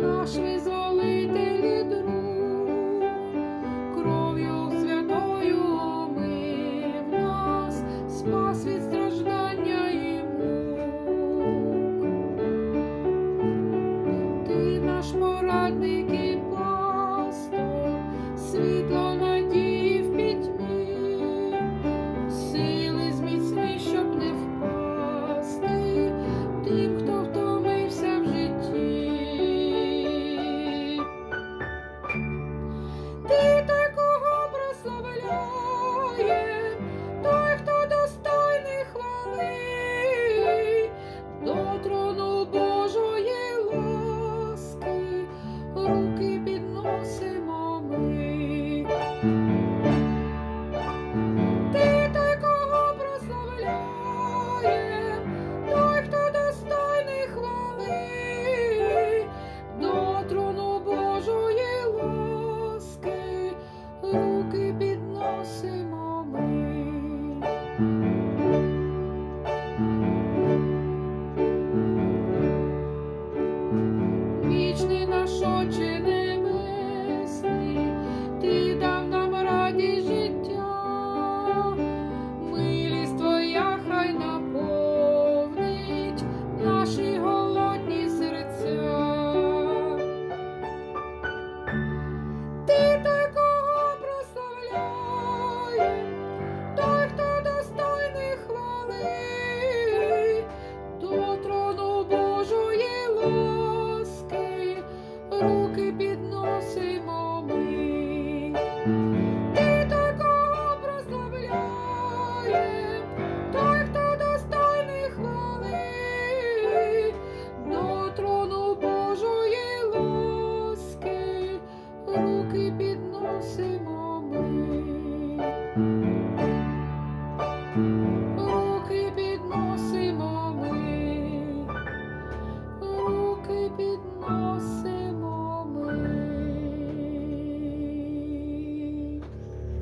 наш визволитель друг, кров'ю святою омив нас, спас від страждання. Ти наш порадник.